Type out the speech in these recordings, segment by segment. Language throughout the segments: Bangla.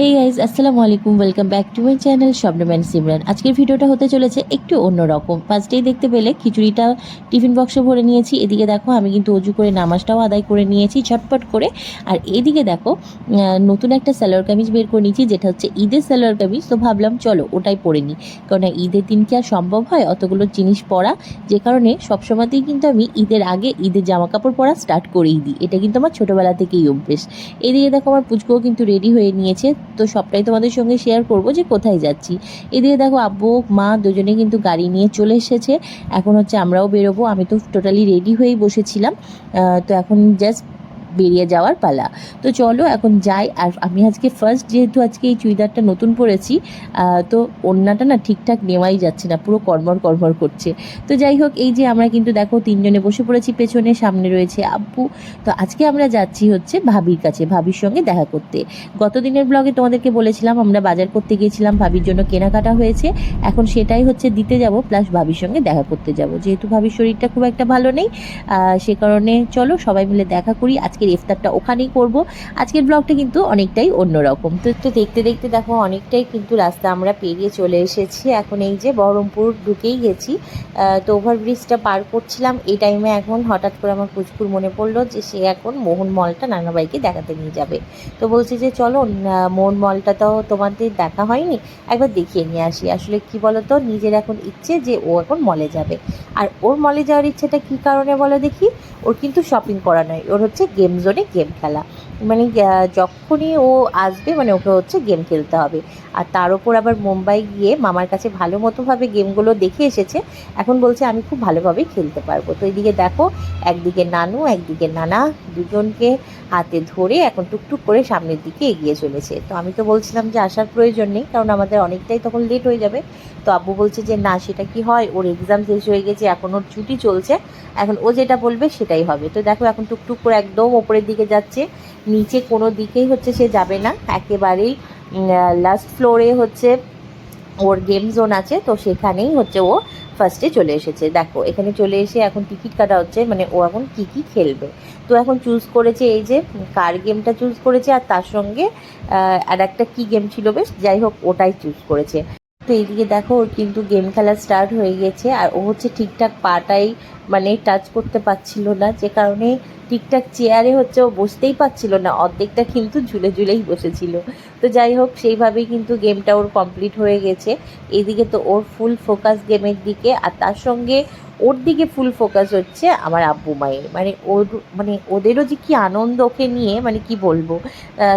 হেই গাইজ আসসালামু আলাইকুম welcome back to my channel শবনম্যান Simran আজকের ভিডিওটা হতে চলেছে একটু অন্যরকম। ফার্স্টেই দেখতে পেলে খিচুড়িটা টিফিন বক্সে ভরে নিয়েছি। এদিকে দেখো, আমি কিন্তু অজু করে নামাজটাও আদায় করে নিয়েছি ঝটপট করে। আর এদিকে দেখো নতুন একটা স্যালোয়ার কামিজ বের করে নিয়েছি, যেটা হচ্ছে ঈদের স্যালোয়ার কামিজ। তো ভাবলাম, চলো, ওটাই পরে নিই। কারণ ঈদের দিন কি আর সম্ভব হয়? অতগুলো জিনিস পরা। যে কারণে সবসময়তেই কিন্তু আমি ঈদের আগে ঈদের জামা কাপড় পরা স্টার্ট করেই দিই। এটা কিন্তু আমার ছোটোবেলা থেকেই অভ্যেস। এদিকে দেখো, আমার পুচকো কিন্তু রেডি হয়ে নিয়েছে। তো সবটাই তোমাদের সঙ্গে শেয়ার করব যে কোথায় যাচ্ছি। এদিকে দেখো আব্বু, মা দুজনে কিন্তু গাড়ি নিয়ে চলে এসেছে। এখন হচ্ছে আমরাও বেরোবো। আমি তো টোটালি রেডি হয়েই বসেছিলাম। তো এখন জাস্ট বেরিয়ে যাওয়ার পালা। তো চলো এখন যাই। আর আমি আজকে ফার্স্ট যেহেতু আজকে এই চুড়িদারটা নতুন পরেছি তো ওড়নাটা না ঠিকঠাক নেওয়াই যাচ্ছে না, পুরো কর্মর কর্মর করছে। তো যাই হোক, এই যে আমরা কিন্তু দেখো তিনজনে বসে পড়েছি, পেছনে সামনে রয়েছে আব্বু। তো আজকে আমরা যাচ্ছি হচ্ছে ভাবির কাছে, ভাবির সঙ্গে দেখা করতে। গত দিনের ব্লগে তোমাদেরকে বলেছিলাম, আমরা বাজার করতে গিয়েছিলাম, ভাবির জন্য কেনাকাটা হয়েছে। এখন সেটাই হচ্ছে দিতে যাব প্লাস ভাবির সঙ্গে দেখা করতে যাব। যেহেতু ভাবির শরীরটা খুব একটা ভালো নেই সে কারণে চলো সবাই মিলে দেখা করি। আজকের ইফতারটা ওখানেই করব। আজকের ব্লগটা কিন্তু অনেকটাই অন্যরকম। তো তো দেখতে দেখতে দেখো, অনেকটাই কিন্তু রাস্তা আমরা পেরিয়ে চলে এসেছি। এখন এই যে বহরমপুর ঢুকেই গেছি। তো ওভারব্রিজটা পার করছিলাম। এই টাইমে এখন হঠাৎ করে আমার পুচকুর মনে পড়ল যে সে এখন মোহন মলটা নানাবাইকে দেখাতে নিয়ে যাবে। তো বলছি যে, চলো মোহন মলটা তো তোমাদের দেখা হয়নি। একবার দেখিয়ে নিয়ে আসি। আসলে কি বলো তো নিজের এখন ইচ্ছে যে ও এখন মলে যাবে। আর ওর মলে যাওয়ার ইচ্ছেটা কি কারণে বলো দেখি? ওর কিন্তু শপিং করা নয়। ওর হচ্ছে গেম জোনে গেম খেলা। মানে যখনই ও আসবে মানে ওকে হচ্ছে গেম খেলতে হবে। আর তার ওপর আবার মুম্বাই গিয়ে মামার কাছে ভালো মতোভাবে গেমগুলো দেখে এসেছে। এখন বলছে, আমি খুব ভালোভাবেই খেলতে পারব। তো এইদিকে দেখো, একদিকে নানু, একদিকে নানা দুজনকে হাতে ধরে এখন টুকটুক করে সামনের দিকে এগিয়ে চলেছে। তো আমি তো বলছিলাম যে, আসার প্রয়োজন নেই, কারণ আমাদের অনেকটাই তখন লেট হয়ে যাবে। তো আব্বু বলছে যে, না, সেটা কি হয়? ওর এক্সাম শেষ হয়ে গেছে, এখন ওর ছুটি চলছে। এখন ও যেটা বলবে, সেটাই হবে। তো দেখো, এখন টুকটুক করে একদম ওপরের দিকে যাচ্ছে। নিচে কোনো দিকেই হচ্ছে সে যাবে না। একেবারেই লাস্ট ফ্লোরে হচ্ছে ওর গেম জোন আছে, তো সেখানেই হচ্ছে ও ফার্স্টে চলে এসেছে। দেখো, এখানে চলে এসে এখন টিকিট কাটা হচ্ছে মানে ও এখন কী কী খেলবে। তো এখন চুজ করেছে এই যে, কার গেমটা চুজ করেছে আর তার সঙ্গে আর একটা কী গেম ছিল বেশ, যাই হোক, ওটাই চুজ করেছে। তো এইদিকে দেখো, ওর কিন্তু গেম খেলা স্টার্ট হয়ে গেছে, আর ও হচ্ছে ঠিকঠাক পাটাই মানে টাচ করতে পারছিল না, যে কারণে ঠিকঠাক চেয়ারে হচ্ছে ও বসতেই পারছিল না, অর্ধেকটা কিন্তু ঝুলে ঝুলেই বসেছিল। তো যাই হোক, সেইভাবেই কিন্তু গেমটা ওর কমপ্লিট হয়ে গেছে। এদিকে তো ওর ফুল ফোকাস গেমের দিকে, আর তার সঙ্গে ওর দিকে ফুল ফোকাস হচ্ছে আমার আব্বু মায়ের। মানে ওর মানে ওদেরও যে কি আনন্দ ওকে নিয়ে মানে কি বলব?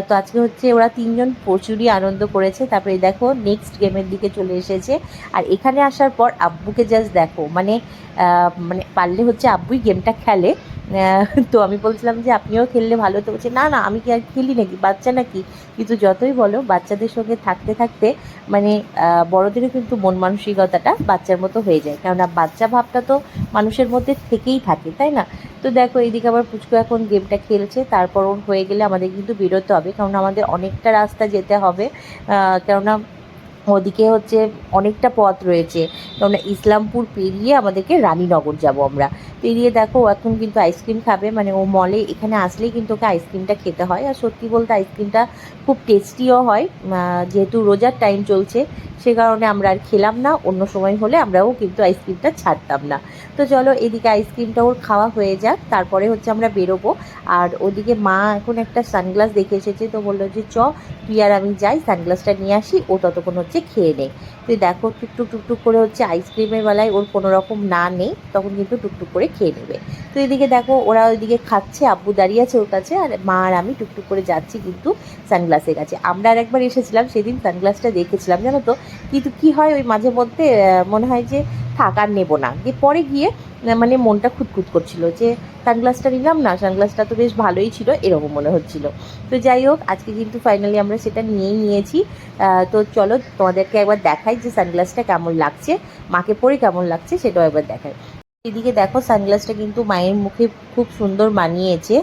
তো আজকে হচ্ছে ওরা তিনজন প্রচুরই আনন্দ করেছে। তারপরে দেখো নেক্সট গেমের দিকে চলে এসেছে। আর এখানে আসার পর আব্বুকে জাস্ট দেখো মানে মানে পারলে হচ্ছে আব্বুই গেমটা খেলে। তো আমি বলছিলাম যে আপনিও খেললে ভালো তো বলছে, না না, আমি কি আর খেলি নাকি? বাচ্চা নাকি? কিন্তু যতই বলো, বাচ্চাদের সঙ্গে থাকতে থাকতে মানে বড়দেরও কিন্তু মন মানসিকতাটা বাচ্চার মতো হয়ে যায়। কেননা বাচ্চা ভাবটা তো মানুষের মধ্যে থেকেই থাকে, তাই না? তো দেখো, এইদিকে আবার পুচকু এখন গেমটা খেলছে। তারপর ওর হয়ে গেলে আমাদের কিন্তু বেরোতে হবে কারণ আমাদের অনেকটা রাস্তা যেতে হবে। কেননা ওদিকে হচ্ছে অনেকটা পথ রয়েছে। কেননা ইসলামপুর পেরিয়ে আমাদেরকে রানীনগর যাব আমরা। পেরিয়ে দেখো এখন কিন্তু আইসক্রিম খাবে। মানে ও মলে এখানে আসলেই কিন্তু ওকে আইসক্রিমটা খেতে হয়। আর সত্যি বলতে আইসক্রিমটা খুব টেস্টিও হয়। যেহেতু রোজার টাইম চলছে, সে কারণে আমরা আর খেলাম না। অন্য সময় হলে আমরাও কিন্তু আইসক্রিমটা ছাড়তাম না। তো চলো এদিকে আইসক্রিমটা ওর খাওয়া হয়ে যাক, তারপরে হচ্ছে আমরা বেরোবো। আর ওদিকে মা এখন একটা সানগ্লাস দেখে এসেছে, তো বলল যে, চ, তুই আর আমি যাই, সানগ্লাসটা নিয়ে আসি, ও ততক্ষণ হচ্ছে খেয়ে নে তুই দেখো টুকটুক টুকটুক করে হচ্ছে আইসক্রিমের বেলায় ওর কোনো রকম না নেই, তখন কিন্তু টুকটুক করে খেয়ে নেবে। তো এদিকে দেখো ওরা ওইদিকে খাচ্ছে, আব্বু দাঁড়িয়ে আছে ওর কাছে, আর মা আর আমি টুকটুক করে যাচ্ছি কিন্তু সানগ্লাসের কাছে। আমরা আর একবার এসেছিলাম, সেদিন সানগ্লাসটা দেখেছিলাম, জানো তো? কিন্তু কি হয় ওই মাঝে মধ্যে মনে হয় যে থাক, আর নেব না। দিয়ে পরে গিয়ে মানে মনটা খুঁতখুত করছিল যে, সানগ্লাসটা নিলাম না, সানগ্লাসটা তো বেশ ভালোই ছিল, এরকম মনে হচ্ছিল। তো যাই হোক, আজকে কিন্তু ফাইনালি আমরা সেটা নিয়েই নিয়েছি। তো চলো তোমাদেরকে একবার দেখাই যে সানগ্লাসটা কেমন লাগছে, মাকে পরে কেমন লাগছে, সেটাও একবার দেখাই। এদিকে দেখো সানগ্লাসটা কিন্তু মায়ের মুখে খুব সুন্দর মানিয়েছে।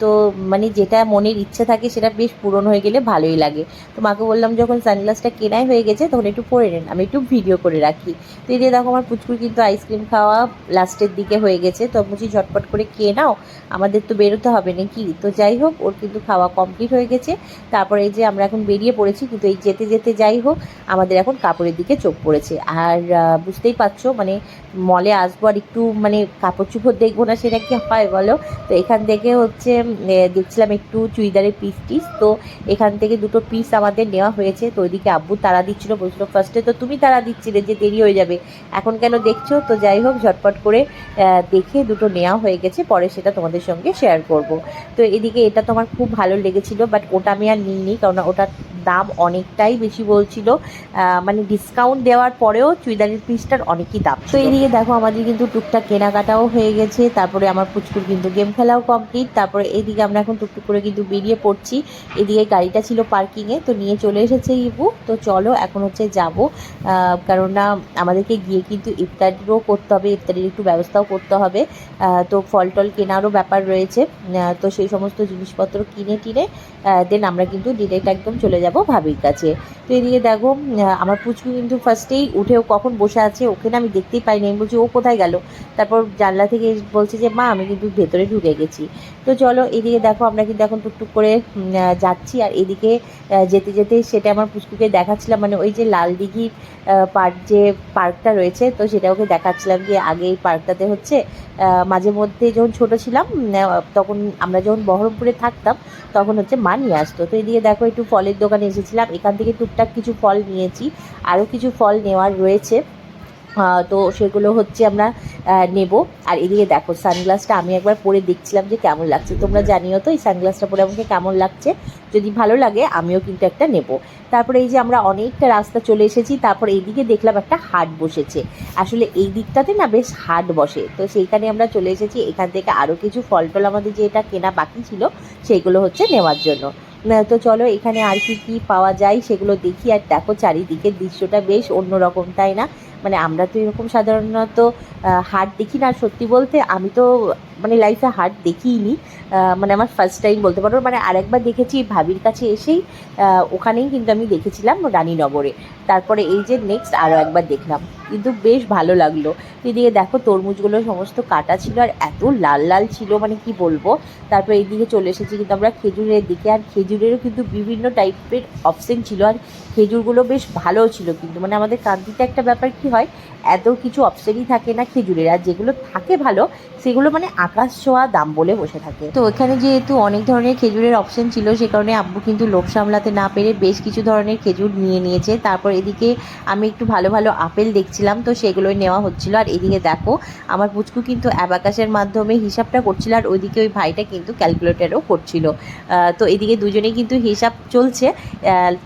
তো মানে যেটা মনের ইচ্ছে থাকে সেটা বেশ পূরণ হয়ে গেলে ভালোই লাগে। তো মাকে বললাম, যখন সানগ্লাসটা কেনাই হয়ে গেছে, তখন একটু পরে নেন। আমি একটু ভিডিও করে রাখি। তো এদিকে দেখো আমার পুচকুর কিন্তু আইসক্রিম খাওয়া লাস্টের দিকে হয়ে গেছে। তো বুঝি ঝটপট করে খেয়ে নাও, আমাদের তো বেরোতে হবে নাকি? তো যাই হোক, ওর কিন্তু খাওয়া কমপ্লিট হয়ে গেছে। তারপরে এই যে আমরা এখন বেরিয়ে পড়েছি, কিন্তু এই যেতে যেতে যাই হোক, আমাদের এখন কাপড়ের দিকে চোখ পড়েছে। আর বুঝতেই পারছ মানে মলে আসব আর একটু মানে কাপড় চোপড় দেখব না সেটা কি হয় বলো? তো এখান থেকে হচ্ছে দেখছিলাম একটু চুড়িদারের পিস টিস, তো এখান থেকে দুটো পিস আমাদের নেওয়া হয়েছে। তো ওইদিকে আব্বু তারা দিচ্ছিল, বলছিল ফার্স্টে তো তুমি তারা দিচ্ছিলে যে দেরি হয়ে যাবে। এখন কেন দেখছ? তো যাই হোক, ঝটপট করে দেখে দুটো নেওয়া হয়ে গেছে। পরে সেটা তোমাদের সঙ্গে শেয়ার করব। তো এদিকে এটা তো আমার খুব ভালো লেগেছিল বাট ওটা আমি আর নিইনি, কারণ ওটার দাম অনেকটাই বেশি বলছিল। মানে ডিসকাউন্ট দেওয়ার পরেও চুড়িদারের পিসটার অনেকই দাম। তো এদিকে দেখো আমাদের কিন্তু টুকটাক কেনাকাটাও হয়ে গেছে। তারপরে আমার পুচকুর কিন্তু গেম খেলাও কমপ্লিট তারপরে এদিকে আমরা এখন টুকটুক করে কিন্তু বেরিয়ে পড়ছি। এদিকে গাড়িটা ছিল পার্কিংয়ে তো নিয়ে চলে এসেছে ইবু। তো চলো এখন হচ্ছে যাব। কারণ না আমাদেরকে গিয়ে কিন্তু ইফতারিরও করতে হবে, ইফতারির একটু ব্যবস্থাও করতে হবে। তো ফল টল কেনারও ব্যাপার রয়েছে। তো সেই সমস্ত জিনিসপত্র কিনে টিনে দেন আমরা কিন্তু ডিরেক্ট একদম চলে যাব। ভাবির কাছে। তো এদিকে দেখো আমার পুচকু কিন্তু ফার্স্টেই উঠেও কখন বসে আছে, ওকে না আমি দেখতেই পাইনি। আমি বলছি, ও কোথায় গেল? তারপর জানলা থেকে বলছে যে, মা, আমি কিন্তু ভেতরে ঢুকে গেছি। তো চলো এদিকে দেখো, আমরা কিন্তু এখন টুকটুক করে যাচ্ছি। আর এদিকে যেতে যেতে সেটা আমার পুচকুকে দেখাচ্ছিলাম। মানে ওই যে লাল দিঘির পার্ক যে পার্কটা রয়েছে, তো সেটা ওকে দেখাচ্ছিলাম যে আগে এই পার্কটাতে হচ্ছে মাঝে মধ্যে যখন ছোট ছিলাম তখন আমরা যখন বহরমপুরে থাকতাম, তখন হচ্ছে মা নিয়ে আসতো। তো এদিকে দেখো, একটু ফলের দোকানে এসেছিলাম। এখান থেকে টুকটাক কিছু ফল নিয়েছি। আরও কিছু ফল নেওয়ার রয়েছে। তো সেগুলো হচ্ছে আমরা নেব। আর এদিকে দেখো, সানগ্লাসটা আমি একবার পরে দেখছিলাম যে কেমন লাগছে। তোমরা জানিও তো এই সানগ্লাসটা পরে আমাকে কেমন লাগছে। যদি ভালো লাগে, আমিও কিন্তু একটা নেব। তারপরে এই যে আমরা অনেকটা রাস্তা চলে এসেছি। তারপর এইদিকে দেখলাম একটা হাট বসেছে। আসলে এই দিকটাতে না বেশ হাট বসে। তো সেইখানে আমরা চলে এসেছি। এখান থেকে আরও কিছু ফল টল আমাদের যে এটা কেনা বাকি ছিল, সেইগুলো হচ্ছে নেওয়ার জন্য। তো চলো এখানে আর কি কি পাওয়া যায় সেগুলো দেখি আর দেখো চারিদিকের দৃশ্যটা বেশ অন্যরকম, তাই না? মানে আমরা তো এরকম সাধারণত হাট দেখি না। সত্যি বলতে আমি তো মানে লাইফে হাট দেখিইনি আহ, মানে আমার ফার্স্ট টাইম বলতে পারো মানে আরেকবার দেখেছি ভাবির কাছে এসেই ওখানেই কিন্তু আমি দেখেছিলাম রানীনগরে। তারপরে এই যে নেক্সট আরও একবার দেখলাম। কিন্তু বেশ ভালো লাগল। এদিকে দেখো তরমুজগুলো সমস্ত কাটা ছিল আর এত লাল লাল ছিল মানে কি বলব? তারপর এইদিকে চলে এসেছি কিন্তু আমরা খেজুরের দিকে। আর খেজুরেরও কিন্তু বিভিন্ন টাইপের অপশন ছিল। আর খেজুরগুলো বেশ ভালো ছিল কিন্তু। মানে আমাদের কান্তিতে একটা ব্যাপার কি হয় এত কিছু অপশনই থাকে না খেজুরের, আর যেগুলো থাকে ভালো, সেগুলো মানে আকাশ ছোঁয়া দাম বলে বসে থাকে। তো এখানে যেহেতু অনেক ধরনের খেজুরের অপশন ছিল, সে কারণে আব্বু কিন্তু লোভ সামলাতে না পেরে বেশ কিছু ধরনের খেজুর নিয়ে নিয়েছে। তারপর এদিকে আমি একটু ভালো ভালো আপেল দেখছিলাম, তো সেগুলোই নেওয়া হচ্ছিল। আর এদিকে দেখো, আমার পুচকু কিন্তু অ্যাবাকাসের মাধ্যমে হিসাবটা করছিল, আর ওইদিকে ওই ভাইটা কিন্তু ক্যালকুলেটারও করছিল। তো এদিকে দুজনেই কিন্তু হিসাব চলছে।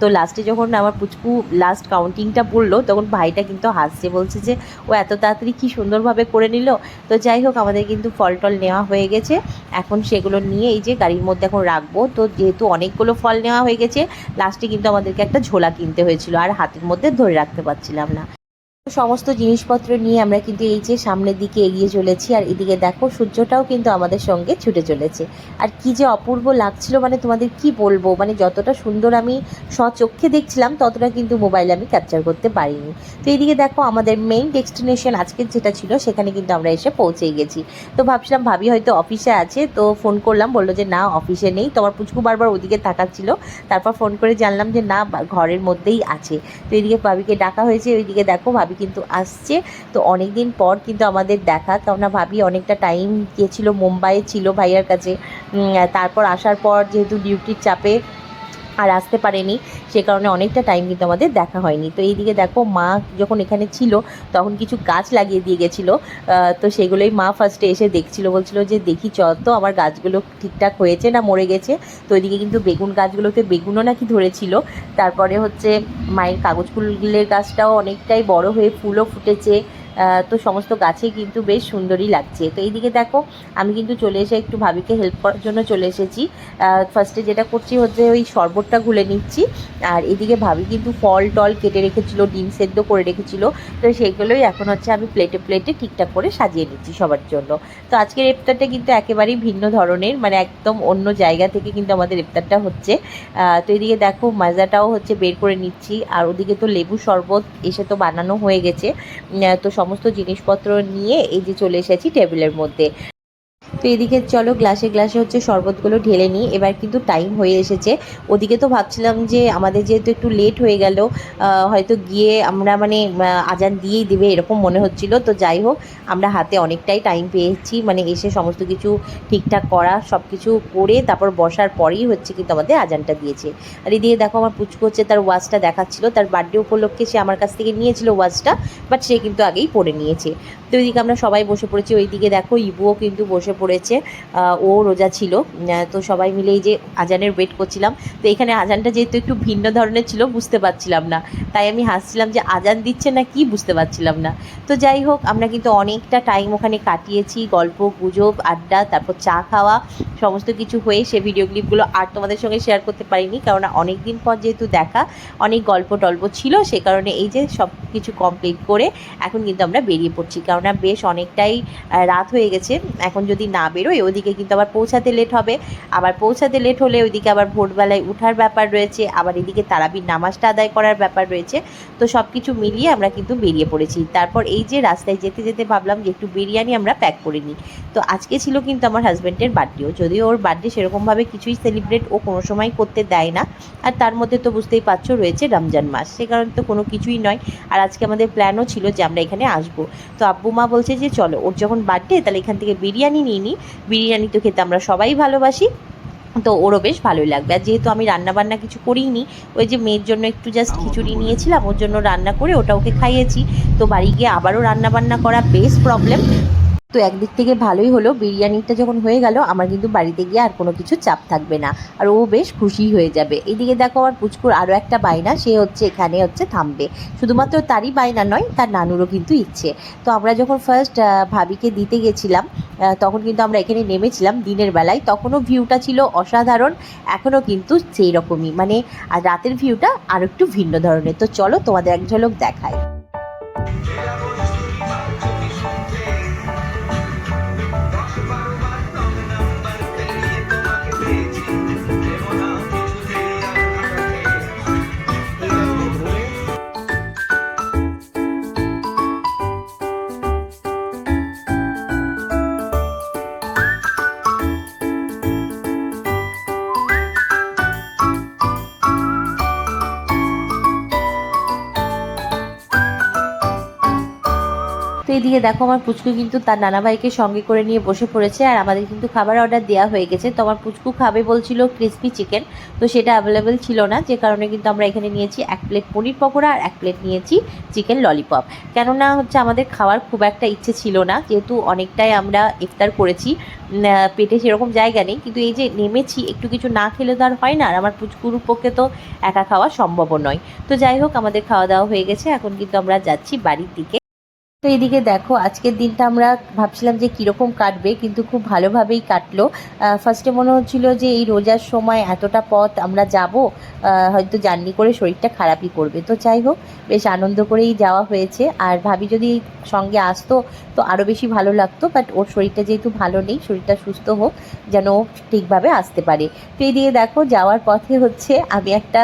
তো লাস্টে যখন আমার পুচকু লাস্ট কাউন্টিংটা পড়ল, তখন ভাইটা কিন্তু হাসছে বলছে যে, ও এত তাড়াতাড়ি কী সুন্দরভাবে করে নিল? তো যাই হোক, আমাদের কিন্তু ফল টল নেওয়া হয়ে গেছে। এখন সেগুলো নিয়ে এই যে গাড়ির মধ্যে এখন রাখব। তো যেহেতু অনেকগুলো ফল নেওয়া হয়ে গেছে লাস্টে কিন্তু আমাদেরকে একটা ঝোলা কিনতে হয়েছিল, আর হাতের মধ্যে ধরে রাখতে পারছিলাম না। সমস্ত জিনিসপত্র নিয়ে আমরা কিন্তু এই যে সামনের দিকে এগিয়ে চলেছি আর এদিকে দেখো সূর্যটাও কিন্তু আমাদের সঙ্গে ছুটে চলেছে। আর কি যে অপূর্ব লাগছিল মানে তোমাদের কি বলব? মানে যতটা সুন্দর আমি স্বচক্ষে দেখছিলাম, ততটা কিন্তু মোবাইলে আমি ক্যাপচার করতে পারিনি। তো এদিকে দেখো আমাদের মেইন ডেস্টিনেশন আজকের যেটা ছিল, সেখানে কিন্তু আমরা এসে পৌঁছে গেছি। তো ভাবছিলাম ভাবি হয়তো অফিসে আছে, তো ফোন করলাম, বলল যে না অফিসে নেই। তোমার পুচকু বারবার ওদিকে তাকাচ্ছিল, তারপর ফোন করে জানলাম যে না ঘরের মধ্যেই আছে। তো এদিকে ভাবিকে ডাকা হয়েছে, ওইদিকে দেখো ভাবি কিন্তু আসছে। তো অনেক দিন পর কিন্তু আমাদের দেখা। কেননা ভাবি অনেকটা টাইম গিয়েছিল, মুম্বাইয়ে ছিল ভাইয়ার কাছে। তারপর আসার পর যেহেতু ডিউটির চাপে আর আসতে পারেনি, সে কারণে অনেকটা টাইম কিন্তু আমাদের দেখা হয়নি। তো এইদিকে দেখো মা যখন এখানে ছিল, তখন কিছু গাছ লাগিয়ে দিয়ে গেছিল। তো সেগুলোই মা ফার্স্টে এসে দেখছিল, বলছিল যে দেখি চ তো, আমার গাছগুলো ঠিকঠাক হয়েছে না মরে গেছে? তো ওইদিকে কিন্তু বেগুন গাছগুলোতে বেগুনও নাকি ধরেছিল। তারপরে হচ্ছে মায়ের কাগজ ফুলের গাছটাও অনেকটাই বড় হয়ে ফুলও ফুটেছে। তো সমস্ত গাছে কিন্তু বেশ সুন্দরই লাগছে। তো এইদিকে দেখো, আমি কিন্তু চলে এসে একটু ভাবিকে হেল্প করার জন্য চলে এসেছি। ফার্স্টে যেটা করছি হচ্ছে ওই শরবতটা গুলে নিচ্ছি। আর এদিকে ভাবি কিন্তু ফল টল কেটে রেখেছিল, ডিম সেদ্ধ করে রেখেছিল। তো সেইগুলোই এখন হচ্ছে আমি প্লেটে প্লেটে ঠিকঠাক করে সাজিয়ে নিচ্ছি সবার জন্য। তো আজকের ইফতারটা কিন্তু একেবারেই ভিন্ন ধরনের মানে একদম অন্য জায়গা থেকে কিন্তু আমাদের ইফতারটা হচ্ছে। তো এদিকে দেখো মাজাটাও হচ্ছে বের করে নিচ্ছি। আর ওদিকে তো লেবু শরবত এসে তো বানানো হয়ে গেছে। তো তো সমস্ত জিনিসপত্র নিয়ে এই যে চলে এসেছি টেবিলের মধ্যে। তো এদিকে চলো গ্লাসে গ্লাসে হচ্ছে শরবতগুলো ঢেলে নিই। এবার কিন্তু টাইম হয়ে এসেছে। ওদিকে তো ভাবছিলাম যে আমাদের যেহেতু একটু লেট হয়ে গেল হয়তো গিয়ে আমরা মানে আজান দিয়েই দেবে এরকম মনে হচ্ছিল। তো যাই হোক, আমরা হাতে অনেকটাই টাইম পেয়েছি। মানে এসে সমস্ত কিছু ঠিকঠাক করা সব কিছু করে তারপর বসার পরেই হচ্ছে কিন্তু আমাদের আজানটা দিয়েছে। আর এদিকে দেখো আমার পুচকু হচ্ছে তার ওয়াচটা দেখাচ্ছিল। তার বার্থডে উপলক্ষে সে আমার কাছ থেকে নিয়েছিল ওয়াচটা বাট সে কিন্তু আগেই পরে নিয়েছে। তো ওইদিকে আমরা সবাই বসে পড়েছি। ওইদিকে দেখো ইবুও কিন্তু বসে পড়েছে। ও রোজা ছিল। তো সবাই মিলে এই যে আজানের ওয়েট করছিলাম। তো এখানে আজানটা যেহেতু একটু ভিন্ন ধরনের ছিল, বুঝতে পারছিলাম না। তাই আমি হাসছিলাম যে আজান দিচ্ছে না কি বুঝতে পারছিলাম না। তো যাই হোক, আমরা কিন্তু অনেকটা টাইম ওখানে কাটিয়েছি। গল্প, গুজব, আড্ডা, তারপর চা খাওয়া, সমস্ত কিছু হয়ে সে ভিডিও ক্লিপগুলো আর তোমাদের সঙ্গে শেয়ার করতে পারিনি। কারণ অনেক দিন পর যেহেতু দেখা, অনেক গল্প টল্প ছিল, সে কারণে এই যে সব কিছু কমপ্লিট করে এখন কিন্তু আমরা বেরিয়ে পড়ছি। কেননা বেশ অনেকটাই রাত হয়ে গেছে। এখন যদি না বেরোয় ওদিকে কিন্তু আবার পৌঁছাতে লেট হবে। আবার পৌঁছাতে লেট হলে ওইদিকে আবার ভোরবেলায় উঠার ব্যাপার রয়েছে। আবার এদিকে তারাবির নামাজটা আদায় করার ব্যাপার রয়েছে। তো সব কিছু মিলিয়ে আমরা কিন্তু বেরিয়ে পড়েছি। তারপর এই যে রাস্তায় যেতে যেতে ভাবলাম যে একটু বিরিয়ানি আমরা প্যাক করে নিই। তো আজকে ছিল কিন্তু আমার হাজব্যান্ডের বার্থডেও যদিও ওর বার্থডে সেরকমভাবে কিছুই সেলিব্রেট ও কোনো সময় করতে দেয় না। আর তার মধ্যে তো বুঝতেই পারছ রয়েছে রমজান মাস। সে কারণে তো কোনো কিছুই নয়। আর আজকে আমাদের প্ল্যানও ছিল যে আমরা এখানে আসব। তো আব্বু মা বলছে যে, চলো, ওর যখন বার্থডে তাহলে এখান থেকে বিরিয়ানি নিয়ে নিই বিরিয়ানি তো খেতে আমরা সবাই ভালোবাসি। তো ওরও বেশ ভালোই লাগবে। আর যেহেতু আমি রান্নাবান্না কিছু করিনি, ওই যে মেয়ের জন্য একটু জাস্ট খিচুড়ি নিয়েছিলাম, ওর জন্য রান্না করে ওটা ওকে খাইয়েছি। তো বাড়ি গিয়ে আবারও রান্নাবান্না করা বেশ প্রবলেম তো একদিক থেকে ভালোই হলো। বিরিয়ানিটা যখন হয়ে গেল, আমার কিন্তু বাড়িতে গিয়ে আর কোনো কিছু চাপ থাকবে না। আর ও বেশ খুশি হয়ে যাবে। এদিকে দেখো আমার পুচকুর আরও একটা বায়না, সে হচ্ছে এখানে হচ্ছে থামবে। শুধুমাত্র তারই বায়না নয়, তার নানুরও কিন্তু ইচ্ছে। তো আমরা যখন ফার্স্ট ভাবিকে দিতে গেছিলাম তখন কিন্তু আমরা এখানে নেমেছিলাম দিনের বেলায়। তখনও ভিউটা ছিল অসাধারণ, এখনও কিন্তু সেই রকমই মানে আর রাতের ভিউটা আর একটু ভিন্ন ধরনের। তো চলো তোমাদের এক ঝলক দেখায়। তো এদিকে দেখো, আমার পুচকু কিন্তু তার নানা ভাইকে সঙ্গে করে নিয়ে বসে পড়েছে আর আমাদের কিন্তু খাবার অর্ডার দেওয়া হয়ে গেছে। তো আমার পুচকু খাবে বলছিল ক্রিসপি চিকেন তো সেটা অ্যাভেলেবেল ছিল না, যে কারণে কিন্তু আমরা এখানে নিয়েছি এক প্লেট পনির পকোড়া আর এক প্লেট নিয়েছি চিকেন ললিপপ কেননা হচ্ছে আমাদের খাওয়ার খুব একটা ইচ্ছে ছিল না, যেহেতু অনেকটাই আমরা ইফতার করেছি পেটে সেরকম জায়গা নেই, কিন্তু এই যে নেমেছি, একটু কিছু না খেলে তো আর হয় না, আর আমার পুচকুর পক্ষে তো একা খাওয়া সম্ভবও নয়। তো যাই হোক, আমাদের খাওয়া দাওয়া হয়ে গেছে, এখন কিন্তু আমরা যাচ্ছি বাড়ির দিকে। তো এদিকে দেখো, আজকের দিনটা আমরা ভাবছিলাম যে কীরকম কাটবে, কিন্তু খুব ভালোভাবেই কাটলো। ফার্স্টে মনে হচ্ছিল যে এই রোজার সময় এতটা পথ আমরা যাব হয়তো জার্নি করে শরীরটা খারাপই করবে। তো যাই হোক, বেশ আনন্দ করেই যাওয়া হয়েছে। আর ভাবি যদি সঙ্গে আসতো, তো আরও বেশি ভালো লাগতো বাট ওর শরীরটা যেহেতু ভালো নেই, শরীরটা সুস্থ হোক, যেন ঠিকভাবে আসতে পারে। তো এদিকে দেখো, যাওয়ার পথে হচ্ছে আমি একটা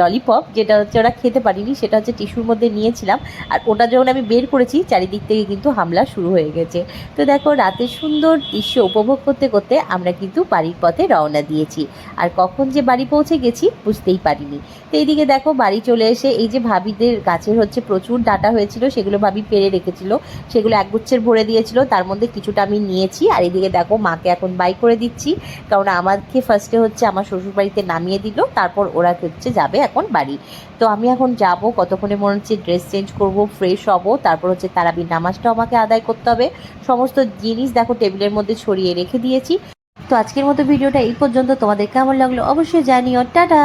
ললিপপ যেটা হচ্ছে ওরা খেতে পারিনি, সেটা হচ্ছে টিস্যুর মধ্যে নিয়েছিলাম। আর ওটা যখন আমি বের করেছি, চারিদিক থেকে কিন্তু হামলা শুরু হয়ে গেছে। তো দেখো, রাতের সুন্দর দৃশ্য উপভোগ করতে করতে আমরা কিন্তু বাড়ির পথে রওনা দিয়েছি। আর কখন যে বাড়ি পৌঁছে গেছি বুঝতেই পারিনি। তো এইদিকে দেখো, বাড়ি চলে এসে এই যে ভাবিদের গাছের হচ্ছে প্রচুর ডাটা হয়েছিল, সেগুলো ভাবি পেরে রেখেছিল। সেগুলো একগুচ্ছের ভরে দিয়েছিল, তার মধ্যে কিছুটা আমি নিয়েছি। আর এদিকে দেখো, মাকে এখন বাই করে দিচ্ছি। কারণ আমাকে ফার্স্টে হচ্ছে আমার শ্বশুর বাড়িতে নামিয়ে দিল, তারপর ওরা হচ্ছে যাবে এখন বাড়ি। তো আমি এখন যাব, কতক্ষণে মনে হচ্ছে ড্রেস চেঞ্জ করব ফ্রেশ হব হব তারপর হচ্ছে তারাবির নামাজটাও আমাকে আদায় করতে হবে। সমস্ত জিনিস দেখো টেবিলের মধ্যে ছড়িয়ে রেখে দিয়েছি। তো আজকের মতো ভিডিওটা এই পর্যন্ত। তোমাদের কেমন লাগল অবশ্যই জানিও। টাটা!